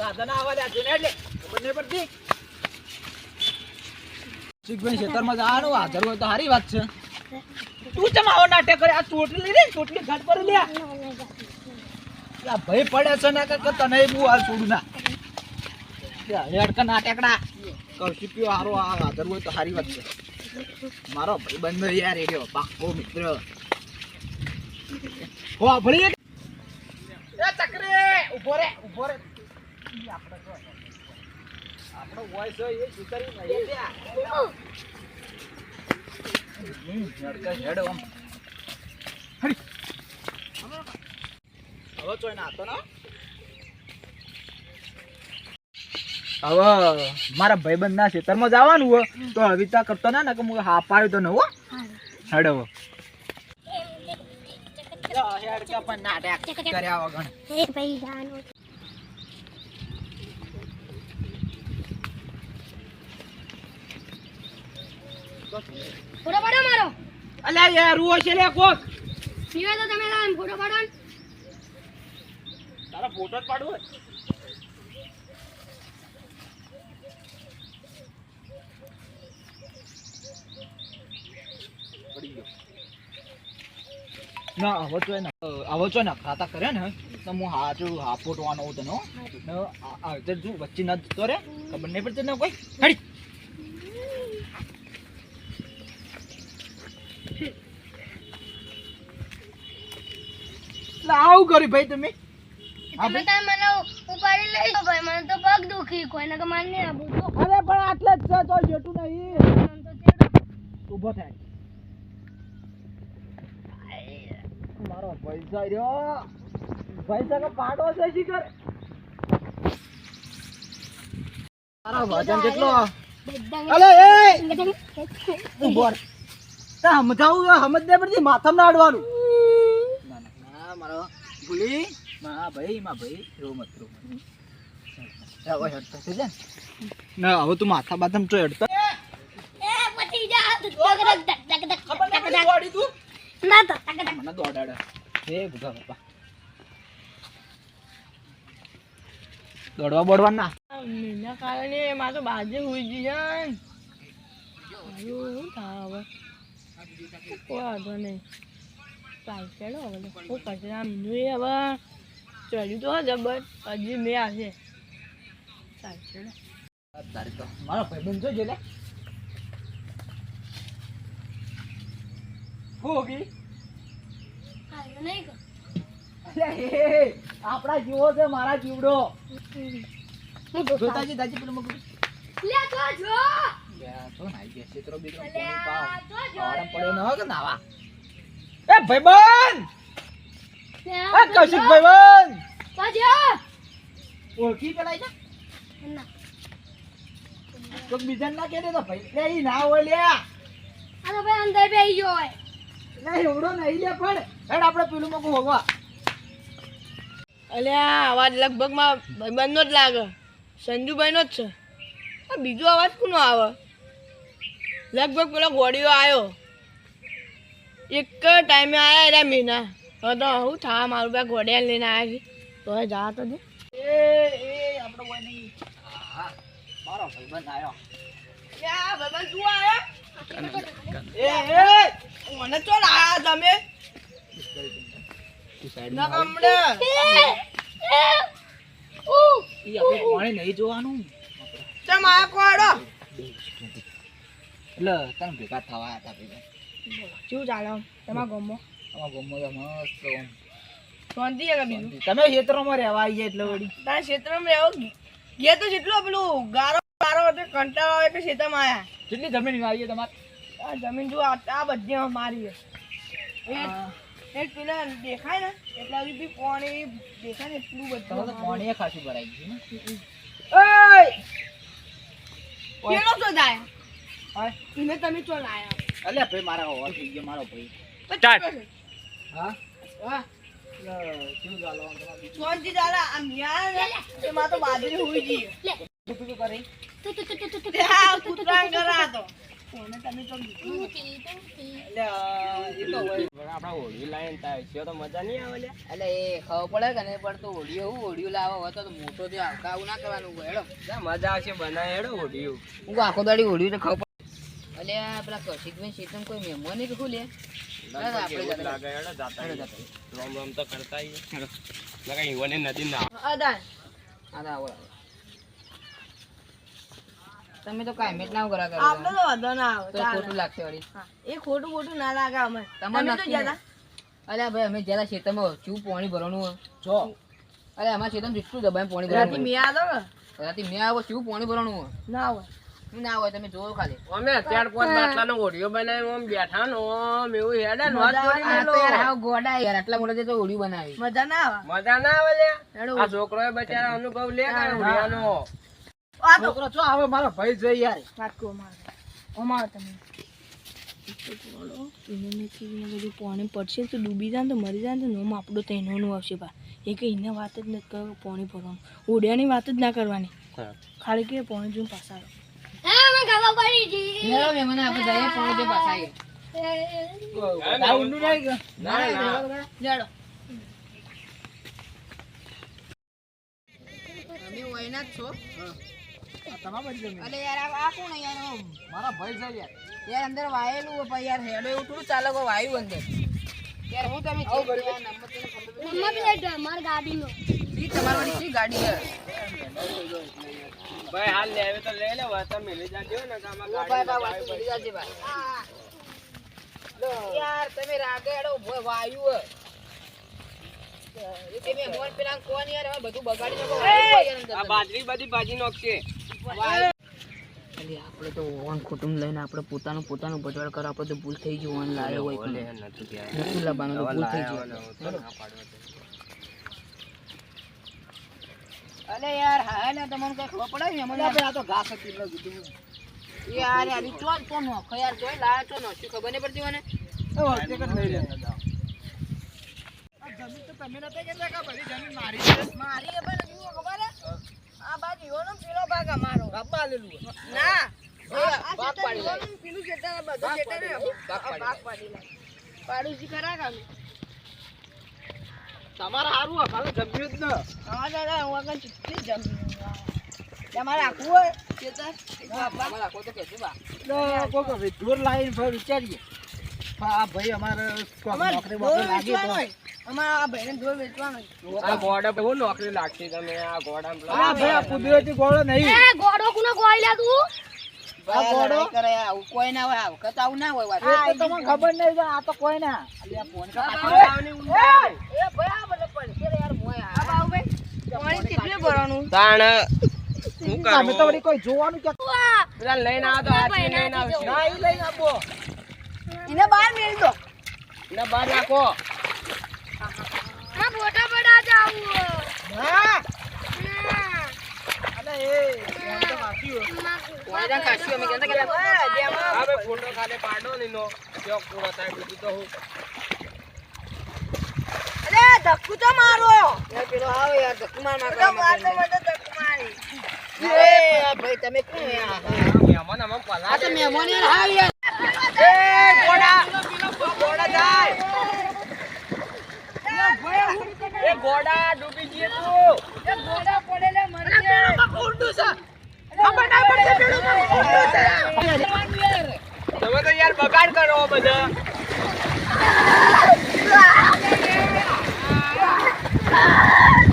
દાદાના આવા લ્યા એટલે ખબર નહીં શીખભાઈ, ખેતરમાં જવાનું હાજર હોય તો સારી વાત છે. તું ચમ આવો નાટક કરે? આ ચોટલી લઈ ચોટલી ઘાટ પર લે. આ ભાઈ પડે છે ને કે તને હું હાલ છોડું ના. હેડ કે કૌશિક હારો આ હાજર હોય તો સારી વાત મારો ભાઈ બંધ યાર એ રહ્યો પાકો મિત્ર. હો ભળી એ ઊભો રે ઊભો રે. તો હવે ચોય નાતો ના હવે મારા ભાઈબંધ ના જવાનું હોય, તો હવે ત્યાં કરતો ના ને કે હું હા પાડ્યો તો ન હો. હેડ હવે. હેડ કે પણ કર્યા વગર એ ભાઈ જાનું ફોટો પાડો મારો. અલ્યા યાર રૂવો છે લે કોક. પીવે તો તમે લાવ ફોટો પાડો ને. તારા ફોટો જ પાડવો ના આવો તો એને આવો તો ને ખાતા કરે ને તો હું હાચું હા ફોટો આનો તને હો. ને આ- આ રીતે જો વચ્ચે ન જતો રે ખબર નહીં પડતી ને કોઈ. હડી. લા, આવું કર્યું ભાઈ તમે? તમે તાર મને ઉપાડી લઈ ભાઈ મને તો પગ દુખી કોઈ ને કે મારે નહીં આબુ તો. અરે પણ આટલે જ છે તો નહીં. ઊભો થાય. મારો પૈસા રહ્યો. પૈસા કે પાડો છે શીખર તારો વજન કેટલો? અલે એ! ઊભો સમજાવું સમજ નહીં પડતી માથામાં ના અડવાનું ના ના ના મારો. ભૂલી? મા ભાઈ મા ભાઈ. રો મત રો મત. હવે હેડતો થઈ જા. ના હવે તું માથા બાથામાં ચો હેડતો. એ પતી જા. ધક ધક ધક ધક ખબર ધક નહીં ધક દોડી તું? ના તો ધક ધક. મને દોડાડે. હે ભૂગા બાપા દોડવા બોડવા ના. એના કારણે મારે તો બાજે હોઈ થાય કોઈ વાંધો નહીં. ચાલશે લો હવે. શું કરશે? આ મીનું હવે. ચડ્યું તો જબર હજી મેં આવશે તારી તો મારો ભાઈબંધ જોઈ હે આપણા જીવો છે મારા જીવડો. જોતાજી તાજી પેલું મગું લે તો જો. યા તો નાઈ ગયા છેતરો બીતરો પાવ? આરામ પડ્યો ન કે નાવા? એ ભાઈબંધ. એ કૌશિક ભાઈબંધ! તો જો ઓળખી પેલાય છે ના. તો બીજા ના કે દે તો ભાઈ. લે ઈ ના હોય લ્યા આ તો ભાઈ અંદર બેહી ગયો હોય. લે એવડો નહીં લે પણ. હેડ આપણે પેલું મગું હોગવા. અલ્યા આ અવાજ લગભગમાં ભાઈબંધનો જ લાગે. સંજુભાઈનો જ છે. આ બીજો અવાજ કોનો આવે? લગભગ પેલો ઘોડીઓ આવ્યો. એક જ ટાઈમે આવ્યા એટલે મીના. હવે તો હું થા મારું બે ઘોડિયા લઈને આવ્યા છે. તો હવે જા તો દે. એ એ આપણો કોઈ નહીં. હા મારો ભાઈબંધ આવ્યો ભાઈબંધ તું આવ્યા એ એ મને ચો લાયા તમે? તું સાઈડ ના માં કમડે ઈ આપણે પાણી નહીં જોવાનું. તમે કોડો? એટલે તને ભેગા થવા હતા ભેગા શું ચાલે? તમારા ગામમાં અમારા ગામમાં મસ્ત શાંતિ છે બીજું? તમે ક્ષેત્રમાં રહેવા આવીએ એટલે વળી. તારા ક્ષેત્રમાં રહેવો. ગયા તો જેટલો પેલું ગારો ગારો હતો કંટાળો આવે એટલે ક્ષેત્રમાં આવ્યા કેટલી જમીન આવીએ તમારે. આ જમીન જો આ બધી મારી છે. એક પેલા દેખાય ને એટલા બી પાણી દેખાય ને એટલું બધું પાણી ખાસું ભરાઈ ગયું ઓય! કેળો તો જાય. તમે ચો લાયા? અલ્યા ભાઈ મારા હોવા થઈ ગયો મારો ભાઈ ચાટ. હા હા મોટો આવતા આવું ના કરવાનું મજા આવશે બનાવે હેડો હોળી હું આખો દાડી ને ખબર એટલે આ પેલા કૌશિકભાઈ શેતમ કોઈ મહેમાન નહીં કે શું લે રોમ રોમ તો કરતા ના અદાન આવો આવો. તમે તો કાંઈ મેચ ના કરા કરો આપણે તો વાંધો ના આવે. તો ખોટું લાગશે વળી. એ ખોટું મોટું ના લાગે અમે તમારે તમે તો જતા અરે ભાઈ અમે જરા ખેતરમાં ચૂ પાણી ભરવાનું જો. અરે અમારા ખેતરમાં જેટલું દબાઈ પાણી રાતે ભરવાનું મેં ને રાતે મેં આવો ચૂ પાણી ભરવાનું ના હોય. ના હોય તમે જોવો ખાલી. અમે ચાર પાંચ બાટલાનો ઓડિયો બનાવી આમ બેઠા નો આમ એવું હેડે નો જોડી મેલો. હાવ ગોડા યાર આટલા મોટા તો ઓડિયો બનાવી. મજા ના આવે. મજા ના આવે લે. આ છોકરોએ બચારા અનુભવ લે કે હા. હોળીયાનો આ છોકરો છો આવે મારો ભાઈ જોઈ યાર વાત અમારે અમારે તમે. પાણી પડશે તો ડૂબી જાય ને તો મરી જાય તો નોમ આપણું તો એનોનું આવશે બા. એ કે એને વાત જ નથી કરો પાણી ભરવાનું. ઓડિયાની વાત જ ના કરવાની. ખાલી કે પાણી જોઈને પાછા મને ખબર પડી ગઈ મે મને આપણે જઈએ પાણી જે પાછા આવીએ આ ઊંડું નહીં ના ના. જાડો. તમે ઓયના છો. આ તમારા બાજુ જમીન. અલે યાર આ આ કોણ યાર મારા ભાઈ છે યાર. યાર અંદર વાયેલું હોય યાર હેડો એવું થોડું ચાલે કોઈ વાયુ અંદર. યાર હું તમે નંબર. નંબર પ્લેટ અમારી ગાડીનો. ઈ તમારી વાળી ગાડી યાર? ભાઈ હાલ લે હવે તો લઈ લે વાત મિલી જાજો ને કે આમાં ભાઈ ભાઈ વાતું મળી જાજે ભાઈ. યાર તમે રાગેડો વાયુ તમે મોન પેલા કોણ યાર હવે બધું બગાડી નાખો આ બાજરી બધી બાજી નાખશે. અલી આપણે તો ઓન કુટુંબ લઈને આપણે પોતાનું પોતાનું ભજવાડ કરો આપણે તો ભૂલ થઈ ગયું ઓન લાયો હોય લાવવાનું ભૂલ થઈ ગયું. અલે યાર હા ને તમને કઈ ખબર પડે ને મને આ તો ઘાસ હતી એટલે કીધું. યાર યાર ઈ ચોલ તો નોખો યાર ચોલ લાયો તો નો શું ખબર નહીં પડતી મને એ વખતે કે નહીં જમીન તો તમે નતા કહેતા કે બધી જમીન મારી છે મારી એ પણ જુઓ ખબર હે? આ બાજુ ઈવોનો પેલો ભાગ અમારો બાપા આલેલું હોય. ના આ પાડી શેતાન લાય. ઈવોનું પેલું શેતાન બધું ભાગ શેતાન પાડી હે. લાય. ભાગ આ પાડી ભાગ પાડી લાય. કામ તમારે સારું હોય ખાલી જમ્યું જ ને. અમારે દાદા હું આગળ ચૂકી જમ્યું જમી. તમારે આખું હોય. શેતાન? તમારે આખો તો કહેજો બા. એટલે કોક વિધુર વિચારીએ. આ ભાઈ અમારે નોકરી બોકરી લાગી હોય. અમારે ભાઈને ઢોર વેચવાનો આ ગોડા પર નોકરી લાગશે તમે આ ગોડા હા ભાઈ આ કુદરતી ગોળો નહીં. એ ગોડો કુનો ગોઈ લે તું ભાઈ ગોળો? કરે આવું કોઈ ના હોય આવું ના હોય વાત. એ તો તમને ખબર નહીં આ તો કોઈ ના. અલ્યા ફોન કા એ ભાઈ આ બધો પડશે રે યાર મોય આ બાબુભાઈ પાણી કેટલું ભરવાનું? તાણ શું તમે તો વળી કોઈ જોવાનું કે પેલા લઈને આવો તો હાચવી લઈને આવશે ના ઈ લઈને આપો. એને બહાર મેળ દો. ને બહાર નાખો. આ ફોટા પડા જાવ હા અલે એ તો વાંચ્યું. કોઈના ખાસ્યું અમે. કહેતા કે હા ભાઈ ફૂંડો ખાલી પાડો ને નો પૂરો થાય બીજું તો હું ધક્કુ તો મારો. યાર પેલો આવો યાર ધક્કુ માર માર તો મારતો મને. ધક્કુ મારી એ ભાઈ તમે કોણ યાર મહેમાન આમાં પલા આ તો મહેમાન યાર હાવ યાર. એ ગોડા ગોડા જાય. એ ગોડા ડૂબી ગયે તું. એ ગોડા પડેલે મરી ગયા. તમે તો યાર બગાડ કરો બધા. Ah!